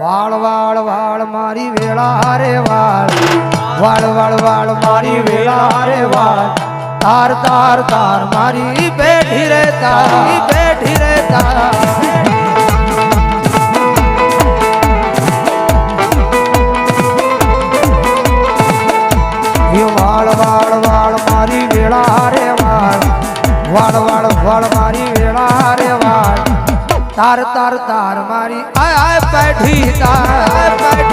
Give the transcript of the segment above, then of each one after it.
વાળ વાળ વાળ મારી વેળા હારે વાળ. વાળ વાળ વાળ મારી વેળા હારે વાળ. તાર તાર તાર મારી બેઠી રે, તારી બેઠી રે, તાર. વાળ વાળ વાળ મારી વેળા રે વાળ. વાળ વાળ વાળ મારી વેળા રે વાળ. તાર તાર તાર મારી આય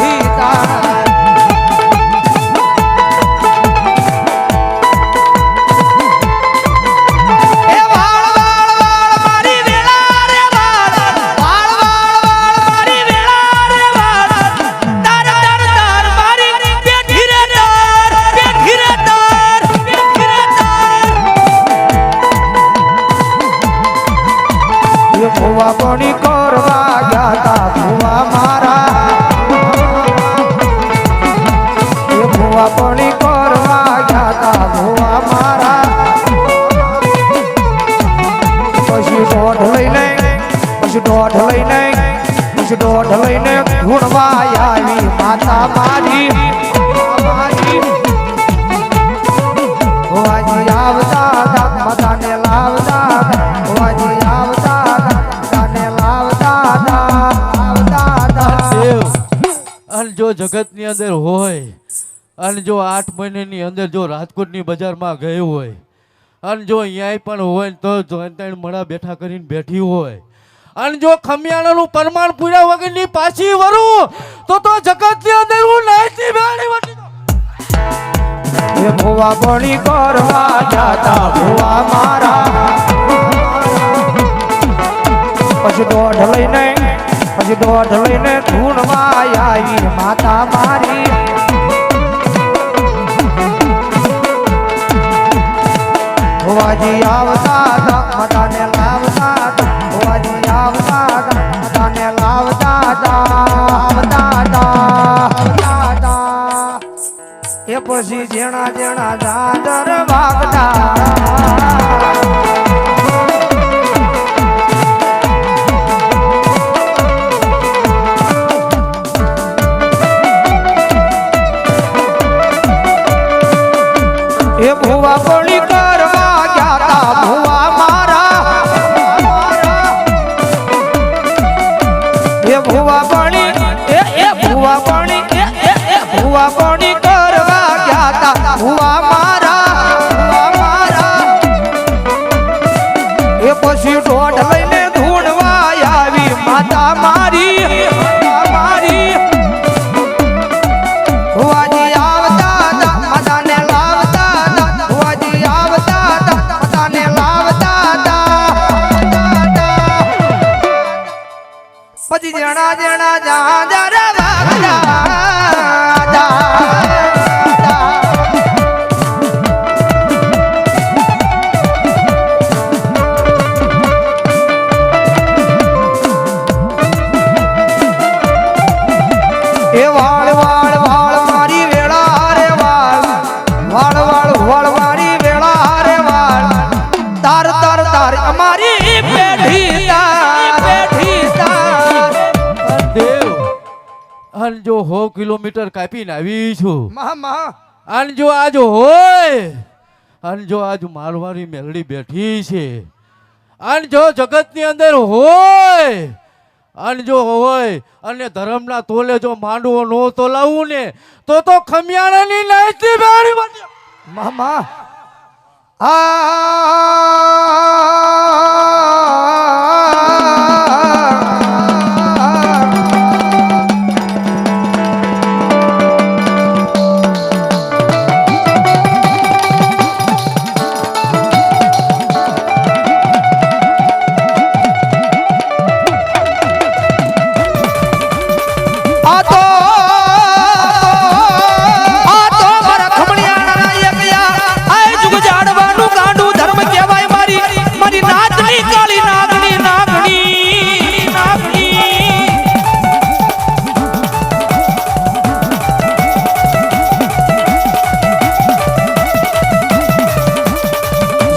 કોણી કરવા ગયા ભુવા પછી દોઢ લઈને, પછી દોઢ લઈને, પછી દોઢ લઈને ગુણવા આવી માતા મારી. આવતા માતાને લાવતા જો જગતની અંદર હોય અને જો આઠ મહિનાની અંદર જો રાજકોટની બજારમાં ગઈ હોય, અને જો અહીંયા પણ હોય તો ત્રણ ત્રણ મળા બેઠા કરીને બેઠી હોય, અને જો ખમિયાણાનું પ્રમાણ પૂર્યા વગરની પાછી વરું, તો તો જગતની અંદર હું નાઈતી બેડી વટી એ ભુવા બળી કરવા જાતા ભુવા મારા. પછી દોઢ લઈને, પછી દોઢ લઈને ધૂણવા આવી માતા મારી. ભુવાજી આવતા હતા માતાને લાવતા હતા લાવતા હતા, આવતા એ પછી જેણા જેણા દાદર વાગતા હો કિલોમીટર કાપીને આવી છું. મહા મહા. અને જો આજ હોય અને જો આજ મારવાડી મેલડી બેઠી છે અને જો જગતની અંદર હોય અને જો હોય અને ધર્મના તોલે જો માંડવો નો તોલાવું ને તો તો ખમિયાણાની નાઈતી બેડી બની. મામા આ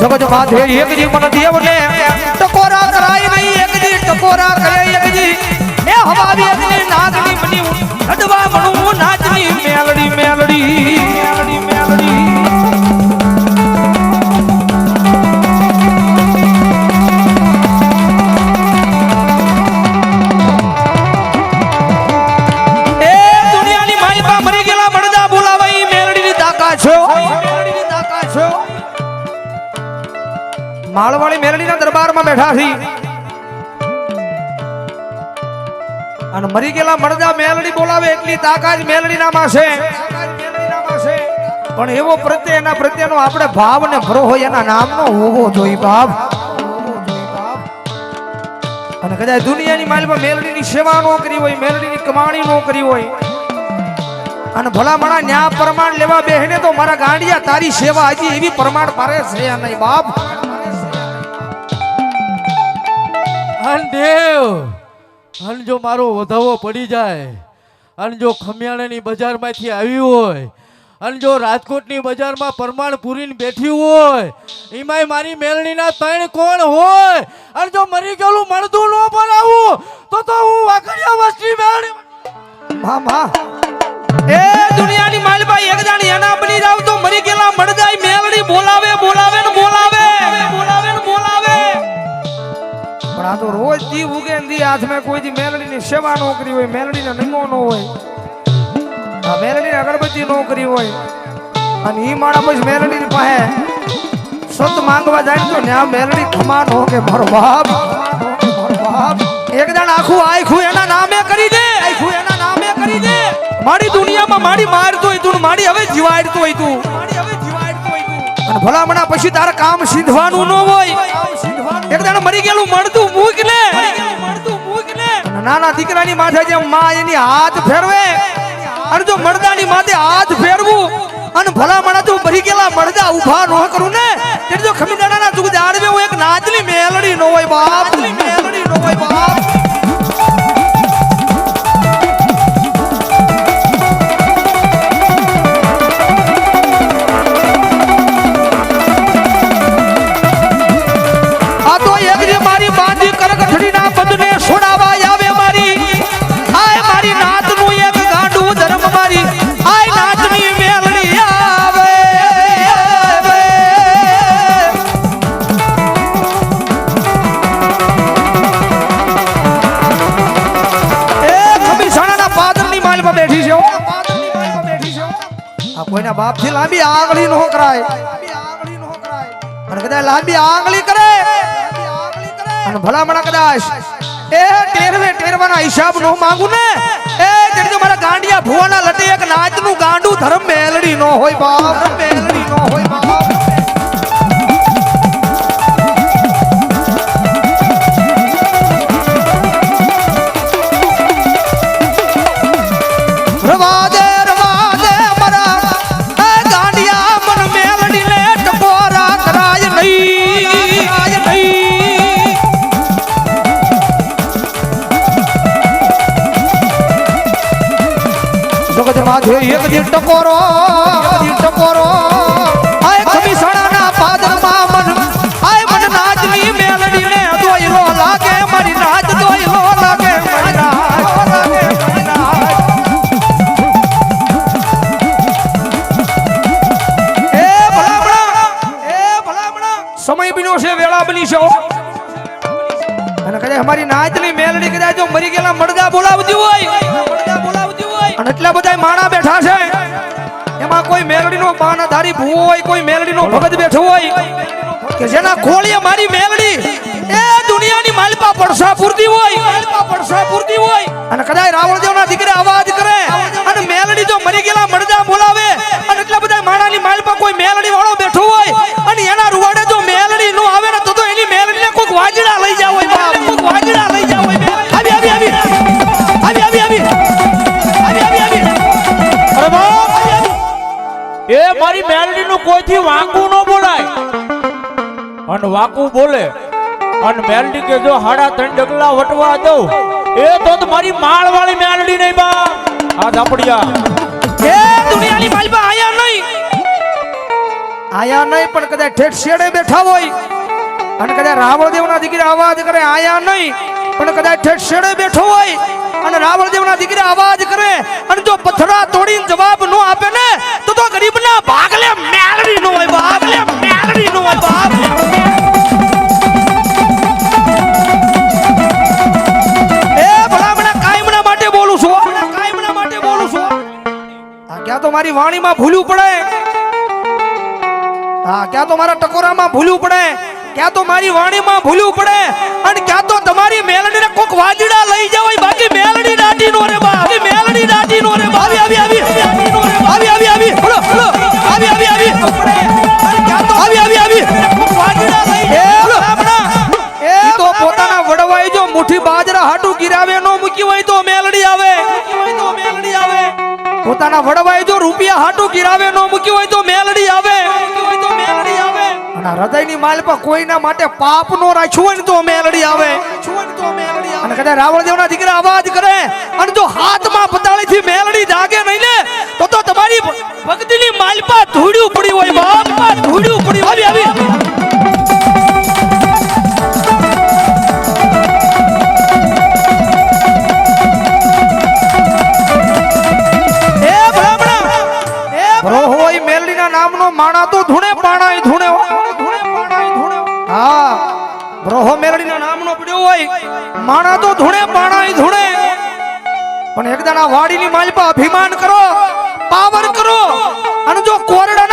જગત માથે એકજી મન દેવને ટકોરા કરાય નહીં એકજી ટકોરા કરે એકજી એ હવા વેદની નાગની અડવા મણું નાચની મેલડી મેલડી. અને મરી ગયેલા મરદા મેલડી બોલાવે એટલી તાકાત મેલડીનામાં છે. પણ એવો પ્રત્યે એના પ્રત્યેનો આપણે ભાવ ને ભરો હોય એના નામનો હોવો જોઈએ બાપ. અને કદાચ દુનિયાની માલમાં મેલડીની સેવા ન કરી હોય, મેલડીની કમાણી ન કરી હોય, અને ભલા મણા ન્યા પ્રમાણ લેવા બેહને તો મારા ગાંડિયા તારી સેવા હજી એવી પ્રમાણ પારે છે નહીં બાપ. દેવ અન જો મારો વધાવો પડી જાય અન જો ખમિયાણાની બજારમાંથી આવ્યું હોય અને જો રાજકોટની બજારમાં પરમાણ પૂરીને બેઠી હોય એમાંય મારી મેળણીના તણ કોણ હોય અને જો મરી ગયેલું મળતું ન બનાવું તો તો હું વાકડિયા વસ્તી મેળણી મામા. એ દુનિયાની તો દી ઉગે દી હાથમાં કોઈ દી મેલડીની સેવા નો કરી હોય, મેલડીનો નિમો નો હોય. આ મેલડીની અગરબત્તી નો હોય. અને ઈ માણા પછી મેલડીની પાસે સત માંગવા જાય ને આ મેલડી ખમા નો કે મારો બાપ. એક દાણ આખું આખું એના નામે કરી દે. આખું એના નામે કરી દે. મારી દુનિયામાં મારી મારતો હોય તું મારી હવે જીવાડતો હોય તું. મારી હવે જીવાડતો તું. અને ભલામણા પછી તારે કામ સીધવાનું ન હોય. એક દાણ મરી ગયેલું મળતું મૂક અને નાના દીકરાની માથે જે માં એની હાથ ફેરવે અને જો મરદાની માથે હાથ ફેરવું અને ભલામણા તું મરી ગયેલા મરદા ઊભા ન કરું ને એટલે જો ખમીદાણાના તું જાળવે હું એક નાચલી મેલડી નો હોય બાપ. મેલડી નો હોય બાપ. આ કોઈના બાપથી લાંબી આંગળી નો કરાય અને કદાચ લાંબી આંગળી કરે. અને ભલામણા કદાચ એ ટેરવે, ટેરવાના હિસાબ નો માંગુ ને. એ તો મારા ગાંડિયા ભુવાના લટે એક નાચનું ગાંડું ધર્મ મેલડી નો હોય બાપ. મેલડી નો હોય બાપ. માથે એક દી ટકોરો, એક ટકોરો. આય ખમીસાણાના પાદરમાં મન આય મન નાચની મેલડી ને દોયલો લાગે, મારી નાચ ભલામણા સમય બીનો છે, વેળા બની છે. અને અમારી નાચની મેલડી કદાચ જો મરી ગયેલા મડદા બોલાવતી હોય મડદા બોલાવતી હોય. અને એટલા બધા માણા બેઠા છે. એમાં કોઈ મેલડીનો બાનાધારી ભૂવો હોય, કોઈ મેલડીનો ભગત બેઠો હોય, કે જેના ખોળીએ મારી મેલડી, એ દુનિયાની માલપા પડસા પૂરતી હોય. માલપા પડસા પૂરતી હોય અને કદાચ રાવણદેવના કોઈથી વાંકું ન બોલાય. અને વાંકું બોલે, અને મેલડી કે જો હાડા ત્રણ ડગલા વટવા દઉં, એ તો મારી માળ વાળી મેલડી નહીં બા. આ ધાપડિયા એ દુનિયાની માલપા આયા નહીં. આયા નહીં પણ કદાચ ઠેઠ શેડે બેઠા હોય. અને કદાચ રાવણદેવના દીકરા અવાજ કરે, આયા નહીં. પણ કદાચ ઠેઠ શેડે બેઠો હોય અને રાવણ દેવના દીકરા અવાજ કરે, અને જો પથરા તોડીને જવાબ ન આપે ને, તો તો ગરીબના ભાગલે મેળડી નો હોય ભાગલે મેળડી નો હોય બાપ. એ ભલામણા કાયમના માટે બોલું છું, હો. કાયમના માટે બોલું છું આ ક્યાં તો મારી વાણીમાં ભૂલ્યું પડે? હા ક્યાં તો મારા ટકોરામાં ભૂલવું પડે? ક્યાં તો મારી વાણીમાં ભૂલ્યું પડે? અને ક્યાં તો તમારી મેલડીને કોક વાજડા લઈ જવાય. બાકી મેલડી દાટી નો રે બા આવી મેલડી દાટી નો રે બા આવી આવી આવી. આવી આવી આવી. બોલો બોલો. આવી આવી આવી. તો આવી આવી આવી. એ તો પોતાના વડવાઈ જો મુઠ્ઠી બાજરા હાટુ ગિરાવે નો મૂકી હોય તો મેલડી આવે. તો મેલડી પોતાના વડવાઈ જો રૂપિયા હાટુ ગિરાવે નો મૂકી હોય તો મેલડી આવે. તો મેલડી હૃદયની માલ પર કોઈના માટે પાપ નો રાખ્યું હોય ને તો મેલડી આવે. અને કદાચ રાવણ દેવના દીકરા અવાજ કરે અને જો હાથમાં પતાળી થી મેલડી જાગે નહીં ને, તો તો તમારી ભક્તિની માલ પર ધૂણે, પાણાય ધૂણે. પણ એકદાના વાડીની માલ પર અભિમાન કરો પાવર કરો. અને જો કોરડા